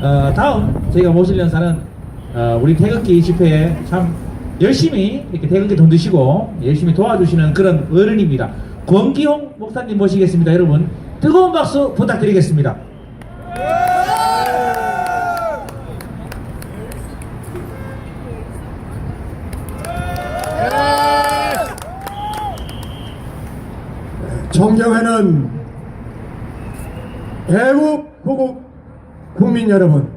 어, 다음 저희가 모실 연사는 어, 우리 태극기 집회에 참 열심히 이렇게 태극기 돈 드시고 열심히 도와주시는 그런 어른입니다. 권기홍 목사님 모시겠습니다. 여러분 뜨거운 박수 부탁드리겠습니다. 존경하는 대구 구국 국민 여러분,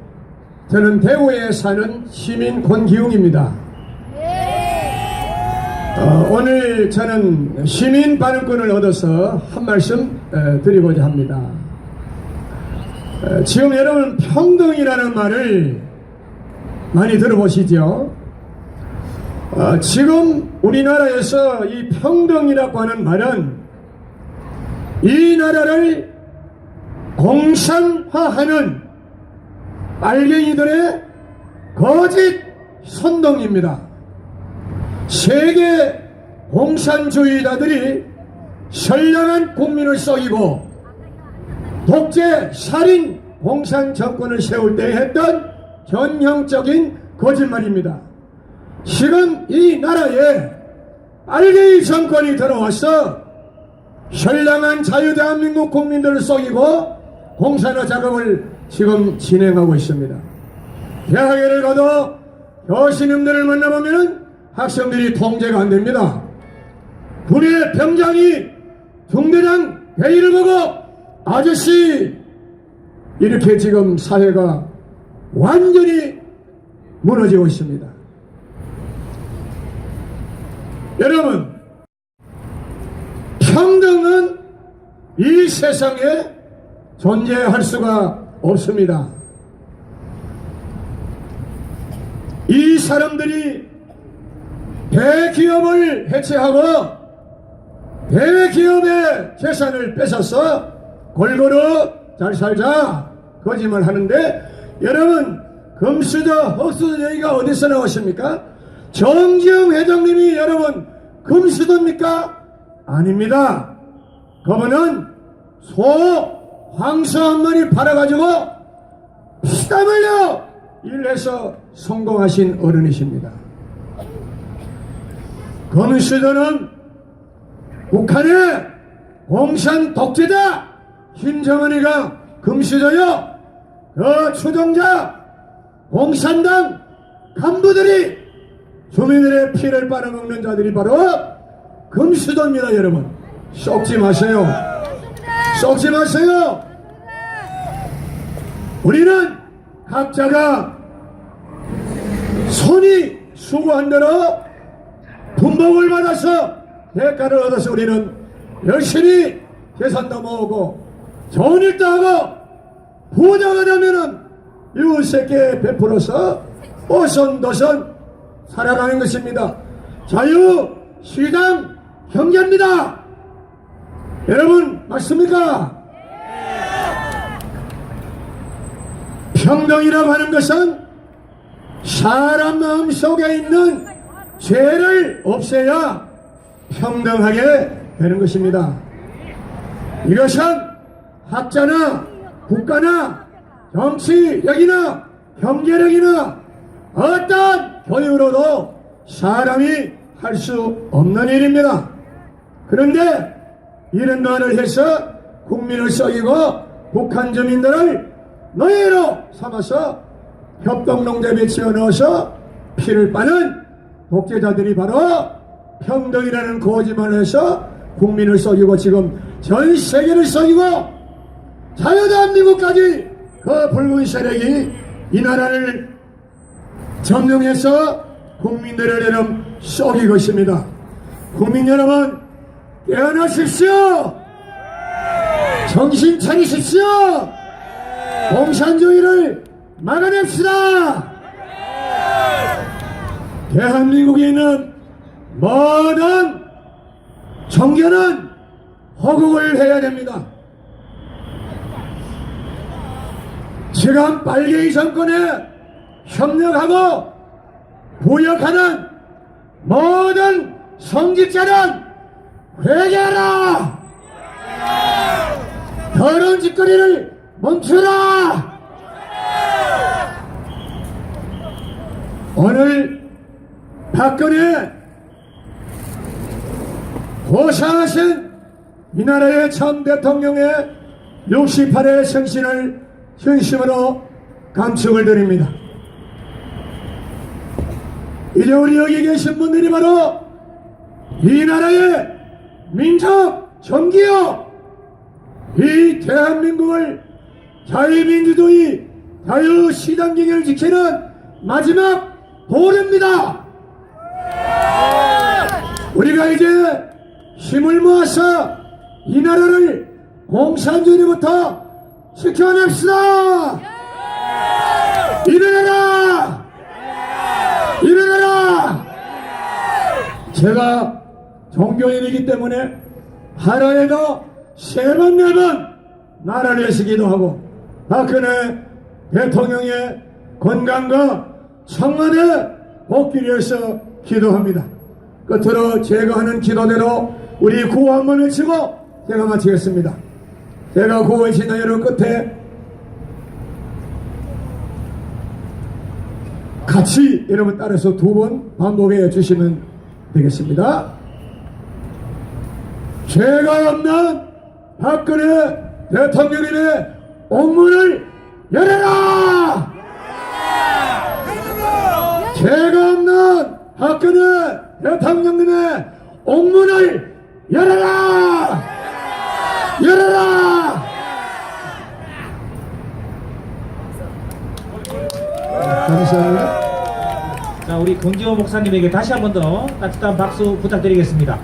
저는 대구에 사는 시민 권기웅입니다. 어, 오늘 저는 시민 발언권을 얻어서 한 말씀 에, 드리고자 합니다. 에, 지금 여러분 평등이라는 말을 많이 들어보시죠? 어, 지금 우리나라에서 이 평등이라고 하는 말은 이 나라를 공산화하는 빨갱이들의 거짓 선동입니다. 세계 공산주의자들이 선량한 국민을 썩이고 독재 살인 공산 정권을 세울 때 했던 전형적인 거짓말입니다. 지금 이 나라에 빨갱이 정권이 들어와서 현량한 자유대한민국 국민들을 속이고 공산화 작업을 지금 진행하고 있습니다. 대학교를 가도 교수님들을 만나보면 학생들이 통제가 안 됩니다. 군의 병장이 중대장 회의를 보고 아저씨 이렇게 지금 사회가 완전히 무너지고 있습니다. 여러분 평등은 이 세상에 존재할 수가 없습니다. 이 사람들이 대기업을 해체하고 대기업의 재산을 뺏어서 골고루 잘 살자 거짓말 하는데 여러분 금수저 헛수저 얘기가 어디서 나오십니까? 정지영 회장님이 여러분 금수저입니까? 아닙니다. 그분은 소 황소 한 마리 팔아가지고 피땀 흘려 일해서 성공하신 어른이십니다. 금수저는 북한의 공산 독재자 김정은이가 금수저요. 그 추종자 공산당 간부들이 주민들의 피를 빨아먹는 자들이 바로 금수저입니다 여러분 썩지 마세요 썩지 마세요 우리는 각자가 손이 수고한 대로 분복을 받아서 대가를 얻어서 우리는 열심히 재산도 모으고 좋은 일도 하고 부자가 되면은 이웃에게 베풀어서 오선도선 살아가는 것입니다. 자유, 시장, 경제입니다. 여러분, 맞습니까? 평등이라고 하는 것은 사람 마음 속에 있는 죄를 없애야 평등하게 되는 것입니다. 이것은 학자나 국가나 정치력이나 경제력이나 어떤 교육으로도 사람이 할 수 없는 일입니다. 그런데 이런 말을 해서 국민을 썩이고 북한 주민들을 노예로 삼아서 협동농장에 지어넣어서 피를 빠는 독재자들이 바로 평등이라는 거짓말을 해서 국민을 썩이고 지금 전 세계를 썩이고 자유대한민국까지 그 붉은 세력이 이 나라를 점령해서 국민들을 여러분 썩이고 있습니다. 국민 여러분 깨어나십시오. 정신 차리십시오. 공산주의를 막아냅시다. 대한민국에 있는 모든 종교는 허국을 해야 됩니다. 지금 빨갱이 정권에 협력하고 부역하는 모든 성직자는 회개하라! 더러운 짓거리를 멈추라! 오늘 박근혜 고사하신 이 나라의 참 대통령의 68회 생신을 진심으로 감축을 드립니다. 이제 우리 여기 계신 분들이 바로 이 나라의 민족 정기요 이 대한민국을 자유민주주의 자유시장경을 지키는 마지막 보루입니다. 우리가 이제 힘을 모아서 이 나라를 공산주의부터 지켜냅시다. 일어나라! 일어나라! 제가 종교인이기 때문에 하루에도 세 번, 네 번 나라를 위해서 기도하고 박근혜 대통령의 건강과 청와대 복귀를 위해서 기도합니다. 끝으로 제가 하는 기도대로 우리 구호 한번 외치고 제가 마치겠습니다. 제가 외치는 여러분 끝에 같이 여러분 따라서 두 번 반복해 주시면 되겠습니다. 죄가 없는 박근혜 대통령의 옥문을 열어라! 죄가 없는 박근혜 대통령님의 옥문을 열어라! 열어라! 감사합니다. 자, 우리 권기호 목사님에게 다시 한 번 더 따뜻한 박수 부탁드리겠습니다.